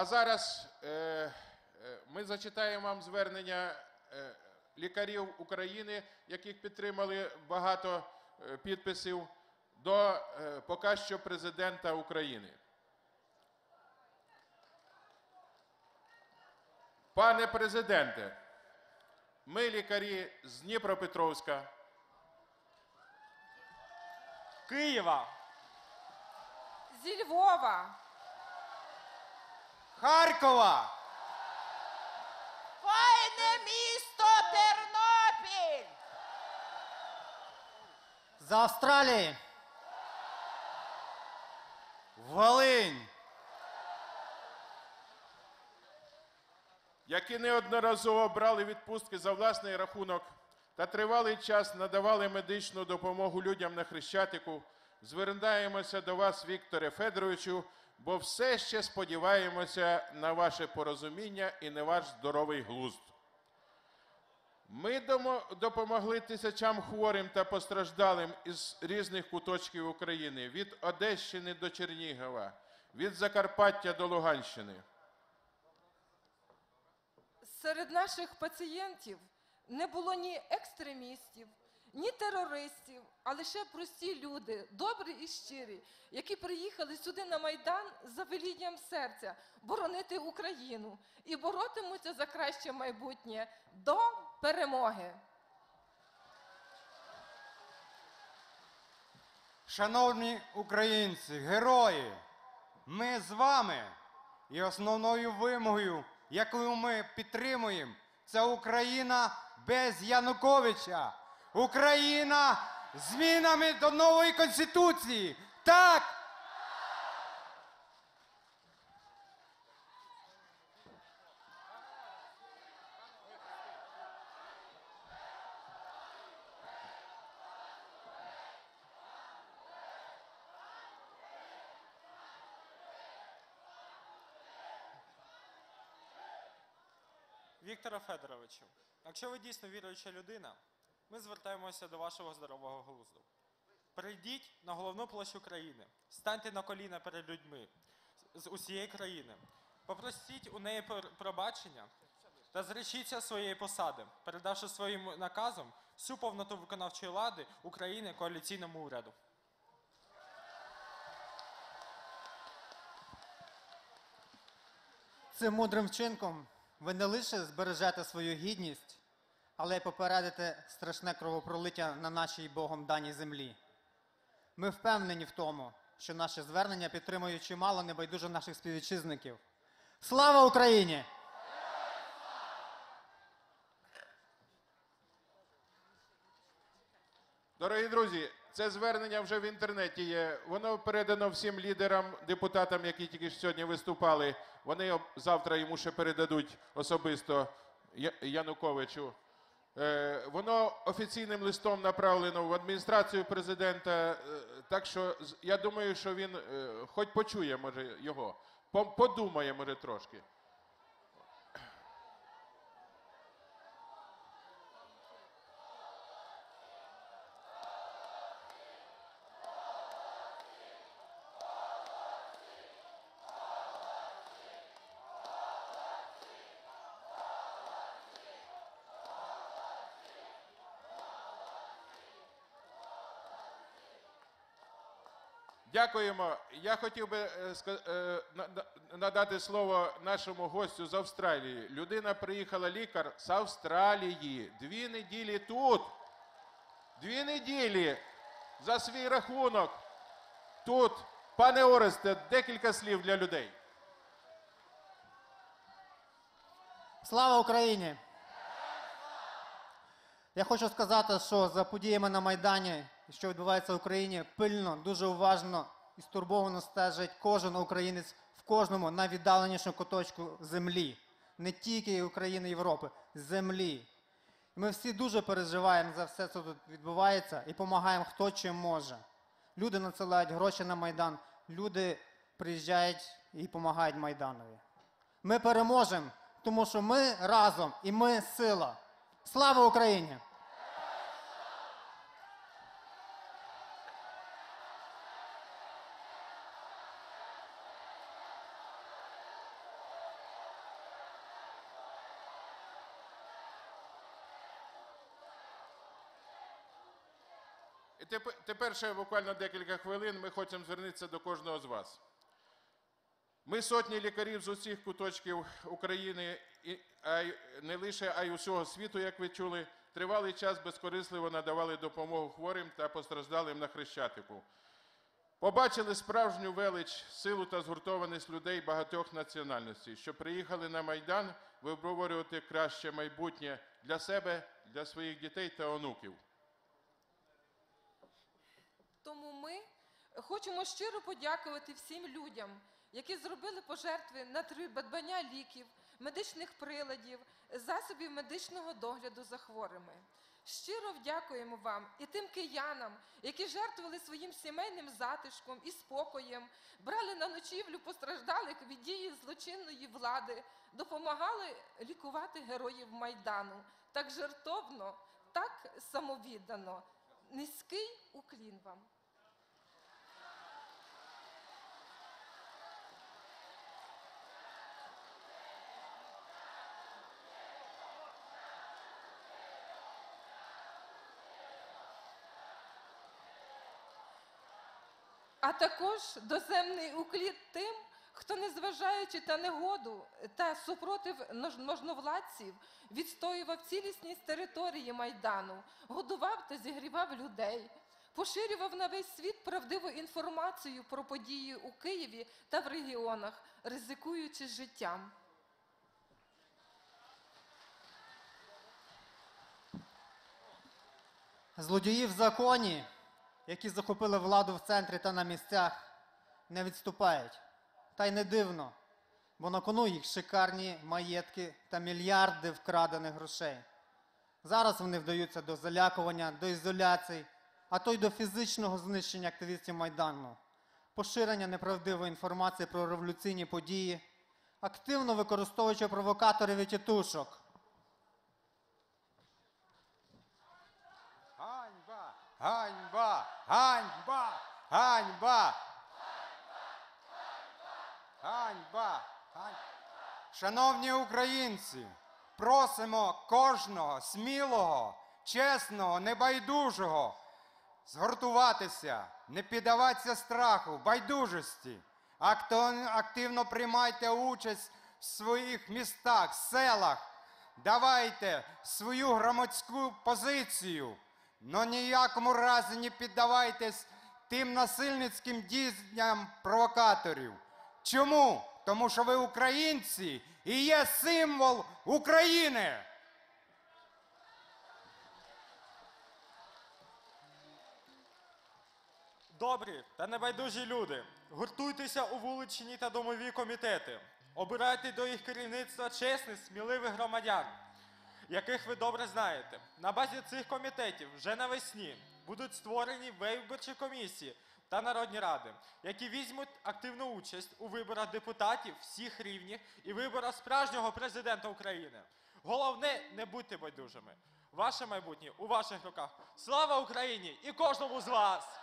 А зараз е, е, ми зачитаємо вам звернення е, лікарів України, яких підтримали багато е, підписів, до е, поки що президента України. Пане президенте, ми лікарі з Дніпропетровська. Києва, Зі Львова, Харкова, файне місто Тернопіль, з Австралії, Волинь, які неодноразово брали відпустки за власний рахунок та тривалий час надавали медичну допомогу людям на Хрещатику, звертаємося до вас, Вікторе Федоровичу, бо все ще сподіваємося на ваше порозуміння і на ваш здоровий глузд. Ми допомогли тисячам хворим та постраждалим із різних куточків України від Одещини до Чернігова, від Закарпаття до Луганщини. Серед наших пацієнтів не було ні екстремістів, ні терористів, а лише прості люди, добрі і щирі, які приїхали сюди на Майдан за велінням серця боронити Україну і боротимуться за краще майбутнє до перемоги. Шановні українці, герої, ми з вами. І основною вимогою, яку ми підтримуємо, це Україна без Януковича. Україна змінами до нової конституції. Так! Вікторе Федоровичу, якщо ви дійсно віруюча людина, ми звертаємося до вашого здорового глузду. Прийдіть на головну площу країни, станьте на коліна перед людьми з усієї країни, попросіть у неї пр- пробачення та зречіться своєї посади, передавши своїм наказом всю повноту виконавчої влади України коаліційному уряду. Цим мудрим вчинком ви не лише збережете свою гідність, але й попередите страшне кровопролиття на нашій Богом даній землі. Ми впевнені в тому, що наше звернення підтримує чимало небайдуже наших співвітчизників. Слава Україні! Дорогі друзі, це звернення вже в інтернеті є. Воно передано всім лідерам, депутатам, які тільки сьогодні виступали. Вони завтра йому ще передадуть особисто Януковичу. Е, Воно офіційним листом направлено в адміністрацію президента. е, Так що я думаю, що він е, хоч почує, може, його. По- Подумає, може, трошки. Дякуємо. Я хотів би е, е, на- на- надати слово нашому гостю з Австралії. Людина приїхала лікар з Австралії. Дві неділі тут. Дві неділі за свій рахунок. Тут, пане Оресте, декілька слів для людей. Слава Україні! Я хочу сказати, що за подіями на Майдані, що відбувається в Україні, пильно, дуже уважно і стурбовано стежить кожен українець в кожному найвіддаленішому куточку землі. Не тільки України і Європи, землі. Ми всі дуже переживаємо за все, що тут відбувається, і допомагаємо хто чим може. Люди надсилають гроші на Майдан, люди приїжджають і допомагають Майданові. Ми переможемо, тому що ми разом і ми сила. Слава Україні! Тепер ще буквально декілька хвилин. Ми хочемо звернутися до кожного з вас. Ми сотні лікарів з усіх куточків України, а не лише, а й усього світу, як ви чули, тривалий час безкорисливо надавали допомогу хворим та постраждалим на Хрещатику. Побачили справжню велич, силу та згуртованість людей багатьох національностей, що приїхали на Майдан виборювати краще майбутнє для себе, для своїх дітей та онуків. Тому ми хочемо щиро подякувати всім людям, які зробили пожертви на придбання ліків, медичних приладів, засобів медичного догляду за хворими. Щиро вдякуємо вам і тим киянам, які жертвували своїм сімейним затишком і спокоєм, брали на ночівлю постраждалих від дії злочинної влади, допомагали лікувати героїв Майдану так жертовно, так самовіддано. Низький уклін вам. А також доземний уклін тим, хто, незважаючи та негоду та супротив можновладців, відстоював цілісність території Майдану, годував та зігрівав людей, поширював на весь світ правдиву інформацію про події у Києві та в регіонах, ризикуючи життям. Злодії в законі, які захопили владу в центрі та на місцях, не відступають. Та й не дивно, бо на кону їх шикарні маєтки та мільярди вкрадених грошей. Зараз вони вдаються до залякування, до ізоляцій, а то й до фізичного знищення активістів Майдану, поширення неправдивої інформації про революційні події, активно використовуючи провокаторів і тітушок. Ганьба! Ганьба! Ганьба! Ганьба! Шановні українці, просимо кожного смілого, чесного, небайдужого згуртуватися, не піддаватися страху, байдужості. Активно приймайте участь в своїх містах, селах. Давайте свою громадську позицію, но ніякому разі не піддавайтесь тим насильницьким діянням провокаторів. Чому? Тому що ви українці і є символ України. Добрі та небайдужі люди, гуртуйтеся у вуличні та домові комітети. Обирайте до їх керівництва чесних, сміливих громадян, яких ви добре знаєте. На базі цих комітетів вже навесні будуть створені виборчі комісії та народні ради, які візьмуть активну участь у виборах депутатів всіх рівнів і виборах справжнього президента України. Головне, не будьте байдужими. Ваше майбутнє у ваших руках. Слава Україні і кожному з вас!